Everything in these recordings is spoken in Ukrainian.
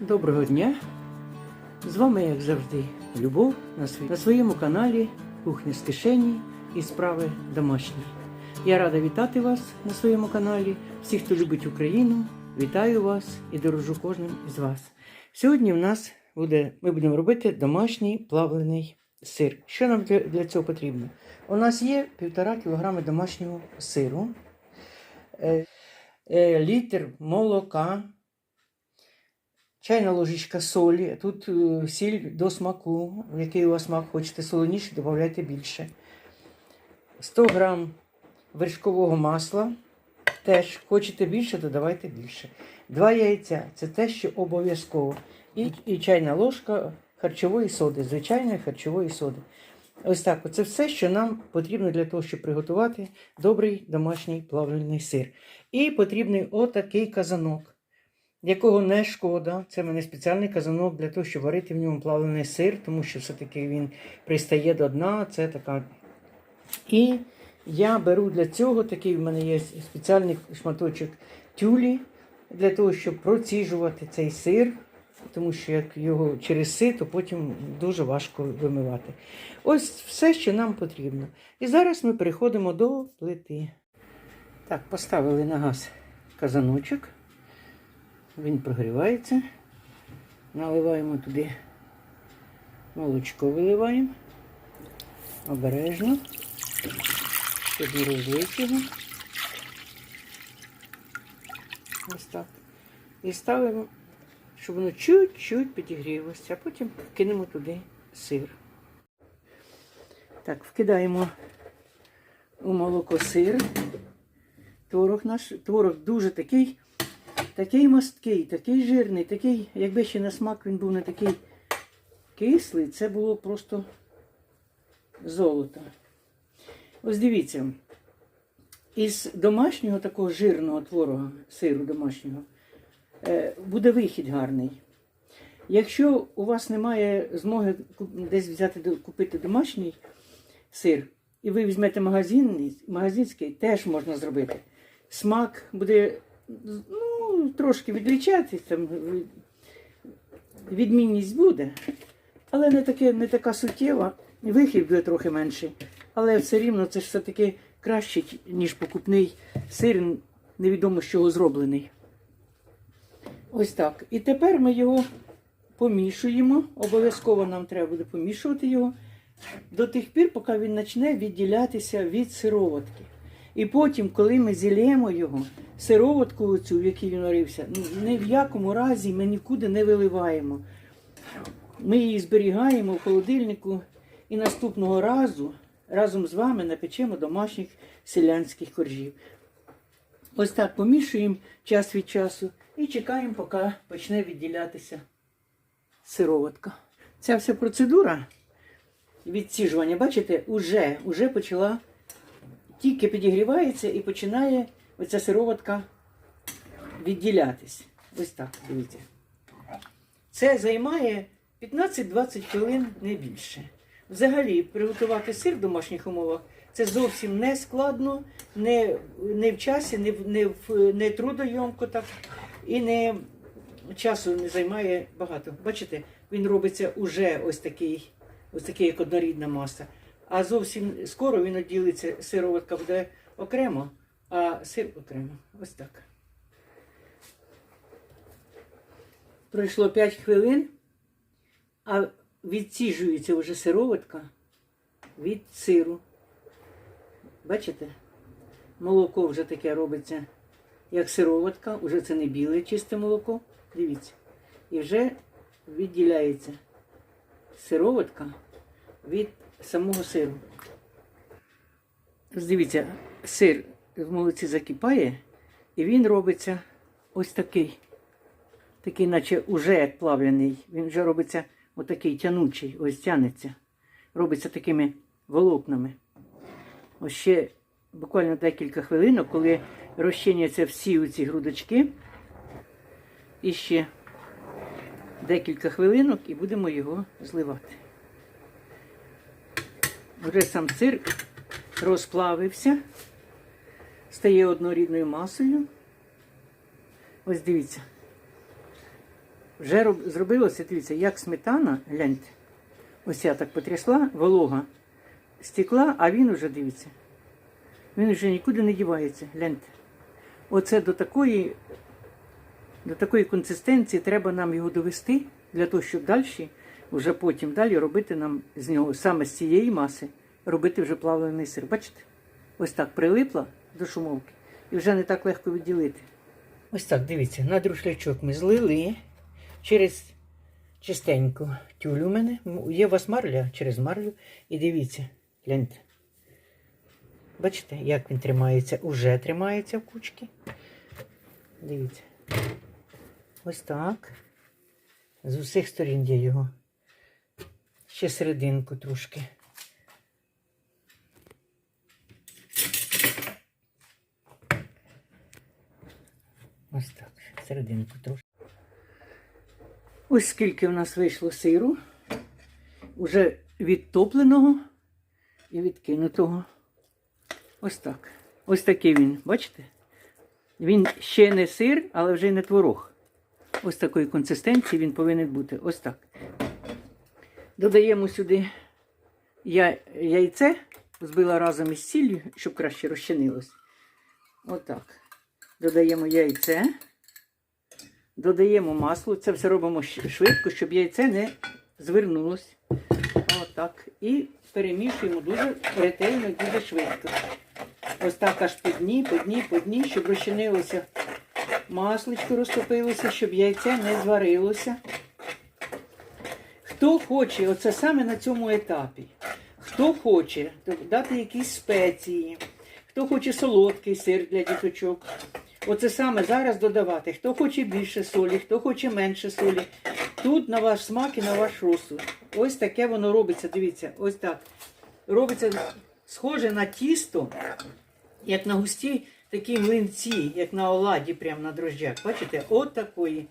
Доброго дня! З вами, як завжди, Любов на, своєму каналі Кухня з кишені і справи домашні. Я рада вітати вас на своєму каналі. Всіх, хто любить Україну, вітаю вас і дорожу кожним із вас. Сьогодні в нас буде, ми будемо робити домашній плавлений сир. Що нам для, для цього потрібно? У нас є півтора кілограми домашнього сиру, е, е, літр молока, чайна ложечка солі. Тут е, сіль до смаку, який у вас смак хочете солоніше, додавайте більше. 100 грам вершкового масла. Теж хочете більше, додавайте більше. Два яйця це те, що обов'язково. І, і чайна ложка харчової соди, звичайної харчової соди. Ось так. Це все, що нам потрібно для того, щоб приготувати добрий домашній плавлений сир. І потрібний отакий казанок якого не шкода. Це в мене спеціальний казанок для того, щоб варити в ньому плавлений сир, тому що все-таки він пристає до дна. Це така. І я беру для цього такий в мене є спеціальний шматочок тюлі для того, щоб проціжувати цей сир, тому що як його через сито, потім дуже важко вимивати. Ось все, що нам потрібно. І зараз ми переходимо до плити. Так, поставили на газ казаночок. Він прогрівається. Наливаємо туди молочко виливаємо. Обережно, щоб не розлити його. Ось так. І ставимо, щоб воно чуть-чуть підігрілося, а потім кинемо туди сир. Так, вкидаємо у молоко сир. Творог наш, творог дуже такий такий мосткий, такий жирний, такий, якби ще на смак він був не такий кислий, це було просто золото. Ось дивіться, із домашнього такого жирного творога, сиру домашнього, е, буде вихід гарний. Якщо у вас немає змоги десь взяти купити домашній сир, і ви візьмете магазинний, магазинський, теж можна зробити. Смак буде ну, трошки відрічатись, там відмінність буде, але не, таке, не така суттєва. Вихід буде трохи менший. Але все рівно це ж все-таки краще, ніж покупний сир, невідомо з чого зроблений. Ось так. І тепер ми його помішуємо. Обов'язково нам треба буде помішувати його до тих пір, поки він почне відділятися від сироватки. І потім, коли ми зілємо його, сироватку цю, в якій він варився, ну, ні в якому разі ми нікуди не виливаємо. Ми її зберігаємо в холодильнику і наступного разу разом з вами напечемо домашніх селянських коржів. Ось так помішуємо час від часу і чекаємо, поки почне відділятися сироватка. Ця вся процедура відсіжування, бачите, уже, уже почала тільки підігрівається і починає оця сироватка відділятись. Ось так, дивіться. Це займає 15-20 хвилин не більше. Взагалі, приготувати сир в домашніх умовах це зовсім не складно, не, не в часі, не, не, в- не трудойомко так, і не часу не займає багато. Бачите, він робиться уже ось такий, ось такий як однорідна маса. А зовсім скоро він відділиться, сироватка буде окремо, а сир окремо. Ось так. Пройшло 5 хвилин, а відсіжується вже сироватка від сиру. Бачите? Молоко вже таке робиться, як сироватка, вже це не біле чисте молоко. Дивіться. І вже відділяється сироватка від самого сиру. Дивіться, сир в молоці закипає, і він робиться ось такий. Такий, наче уже як плавляний. Він вже робиться отакий тянучий, ось тянеться. Робиться такими волокнами. Ось ще буквально декілька хвилинок, коли розчиняться всі ці грудочки. І ще декілька хвилинок і будемо його зливати. Вже сам сир розплавився, стає однорідною масою. Ось дивіться. Вже роб... зробилося, дивіться, як сметана, гляньте. Ось я так потрясла, волога стекла, а він уже дивіться. Він вже нікуди не дівається. Гляньте. Оце до такої, до такої консистенції треба нам його довести, для того, щоб далі, вже потім далі робити нам з нього, саме з цієї маси, робити вже плавлений сир. Бачите? Ось так прилипла до шумовки і вже не так легко відділити. Ось так, дивіться, на друшлячок ми злили через чистеньку тюлю у мене. Є у вас марля через марлю. І дивіться, гляньте. Бачите, як він тримається? Уже тримається в кучки. Дивіться. Ось так. З усіх сторін є його. Ще серединку трошки. Ось так, серединку трошки. Ось скільки в нас вийшло сиру. Уже відтопленого і відкинутого. Ось так. Ось такий він, бачите? Він ще не сир, але вже не творог. Ось такої консистенції він повинен бути. Ось так. Додаємо сюди яйце, збила разом із сіллю, щоб краще розчинилось. Отак. Додаємо яйце. Додаємо масло. Це все робимо швидко, щоб яйце не звернулось. Отак. І перемішуємо дуже ретельно, дуже швидко. Ось так аж по дні, по дні, по дні, щоб розчинилося масличко розтопилося, щоб яйце не зварилося. Хто хоче, оце саме на цьому етапі. Хто хоче дати якісь спеції, хто хоче солодкий сир для діточок. Оце саме зараз додавати. Хто хоче більше солі, хто хоче менше солі. Тут на ваш смак і на ваш розсуд. Ось таке воно робиться. Дивіться, ось так. Робиться схоже на тісто, як на густі такі млинці, як на оладі, прямо на дрожжах. Бачите, от такої.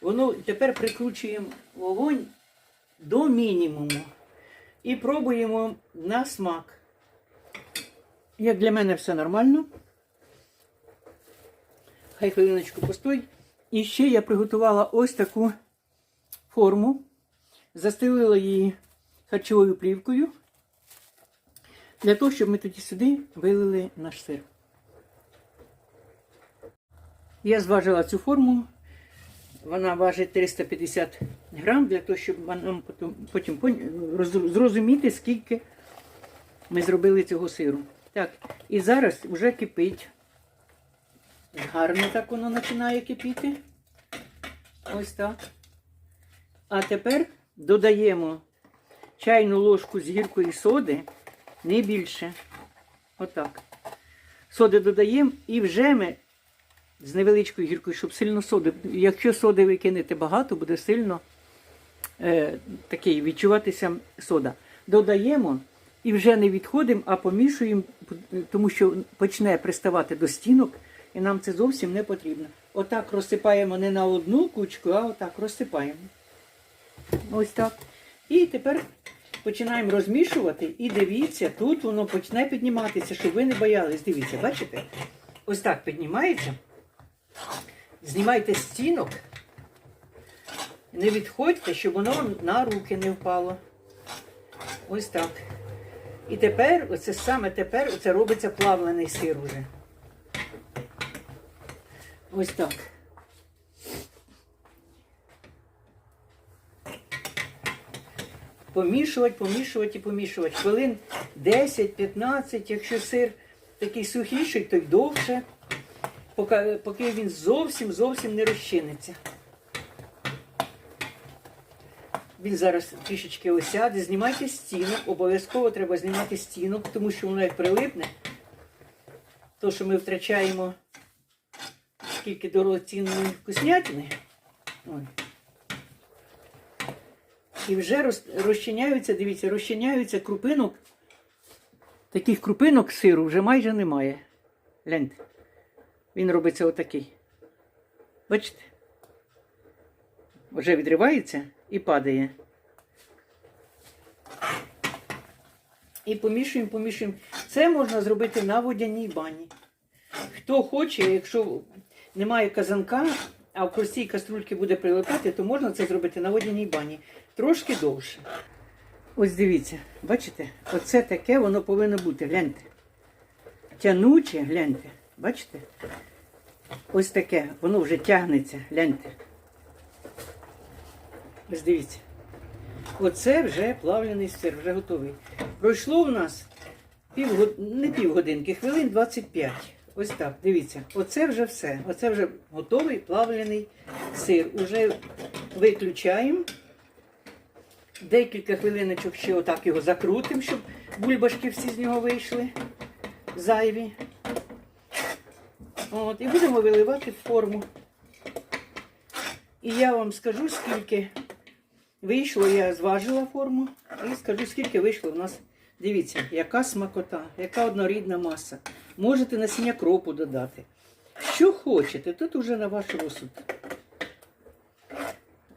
Воно тепер прикручуємо вогонь до мінімуму і пробуємо на смак. Як для мене все нормально. Хай хвилиночку постоїть. І ще я приготувала ось таку форму. Застелила її харчовою плівкою. Для того, щоб ми тоді сюди вилили наш сир. Я зважила цю форму. Вона важить 350 грам, для того, щоб нам потім, потім зрозуміти, скільки ми зробили цього сиру. Так, і зараз вже кипить. Гарно так воно починає кипіти. Ось так. А тепер додаємо чайну ложку з гіркої соди, не більше. Отак. Соди додаємо і вже ми з невеличкою гіркою, щоб сильно соди. Якщо соди ви кинете багато, буде сильно е, такий відчуватися сода. Додаємо і вже не відходимо, а помішуємо, тому що почне приставати до стінок, і нам це зовсім не потрібно. Отак розсипаємо не на одну кучку, а отак розсипаємо. Ось так. І тепер починаємо розмішувати. І дивіться, тут воно почне підніматися, щоб ви не боялись. Дивіться, бачите? Ось так піднімається. Знімайте стінок. Не відходьте, щоб воно на руки не впало. Ось так. І тепер, оце саме тепер, оце робиться плавлений сир уже. Ось так. Помішувати, помішувати і помішувати. Хвилин 10-15, якщо сир такий сухіший, то й довше, поки, він зовсім зовсім не розчиниться. Він зараз трішечки осяде. Знімайте стінок, обов'язково треба знімати стінок, тому що воно як прилипне, то що ми втрачаємо скільки дорогоцінної вкуснятини. Ой. І вже роз- розчиняються, дивіться, розчиняються крупинок. Таких крупинок сиру вже майже немає. Гляньте. Він робиться отакий. Бачите? Вже відривається і падає. І помішуємо, помішуємо. Це можна зробити на водяній бані. Хто хоче, якщо немає казанка, а в простій каструльці буде прилипати, то можна це зробити на водяній бані. Трошки довше. Ось дивіться, бачите, оце таке воно повинно бути. Гляньте. Тянуче, гляньте. Бачите? Ось таке, воно вже тягнеться, гляньте. Ось дивіться. Оце вже плавлений сир, вже готовий. Пройшло в нас півгод... не півгодинки, хвилин 25. Ось так, дивіться. Оце вже все. Оце вже готовий плавлений сир. Уже виключаємо. Декілька хвилиночок ще отак його закрутимо, щоб бульбашки всі з нього вийшли. Зайві. От, і будемо виливати в форму. І я вам скажу, скільки вийшло, я зважила форму і скажу, скільки вийшло в нас. Дивіться, яка смакота, яка однорідна маса. Можете насіння кропу додати. Що хочете, тут уже на ваш розсуд.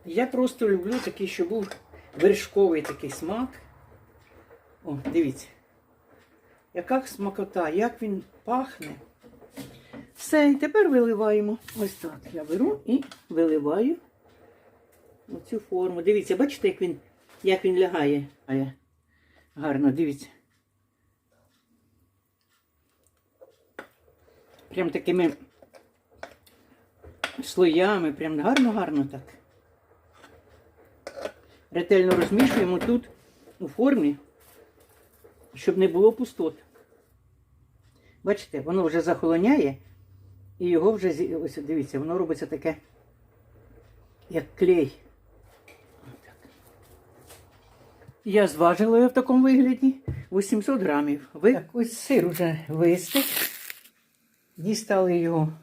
Я просто люблю такий, щоб був вершковий такий смак. О, дивіться. Яка смакота, як він пахне. Все, і тепер виливаємо. Ось так. Я беру і виливаю оцю форму. Дивіться, бачите, як він, як він лягає. Гарно, дивіться. Прям такими слоями, прям гарно-гарно так. Ретельно розмішуємо тут у формі, щоб не було пустот. Бачите, воно вже захолоняє, і його вже, ось дивіться, воно робиться таке, як клей. Я зважила його в такому вигляді 800 грамів. Ви... Так, ось сир вже вистиг. Дістали його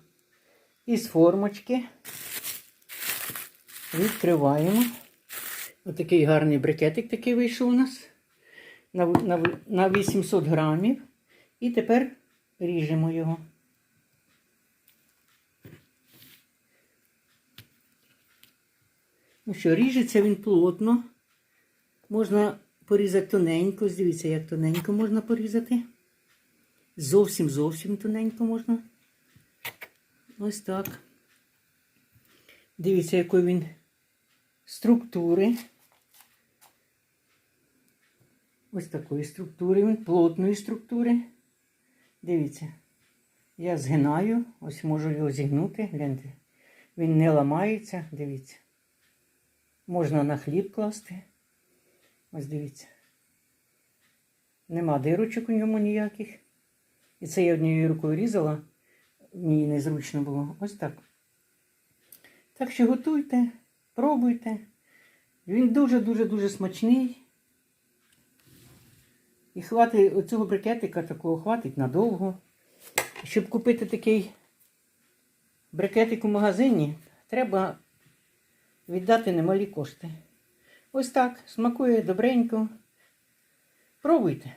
із формочки. Відкриваємо. Отакий гарний брикетик такий вийшов у нас на, на, на 800 грамів. І тепер ріжемо його. Ну що, ріжеться він плотно. Можна порізати тоненько. Дивіться, як тоненько можна порізати. Зовсім зовсім тоненько можна. Ось так. Дивіться, якої він структури. Ось такої структури, він плотної структури. Дивіться, я згинаю, ось можу його зігнути. Гляньте. Він не ламається, дивіться. Можна на хліб класти. Ось дивіться. Нема дирочок у ньому ніяких. І це я однією рукою різала, мені незручно було. Ось так. Так що готуйте, пробуйте. Він дуже-дуже-дуже смачний. І хватить оцього брикетика такого хватить надовго. Щоб купити такий брикетик у магазині, треба віддати немалі кошти. Ось так, смакує добренько. Пробуйте.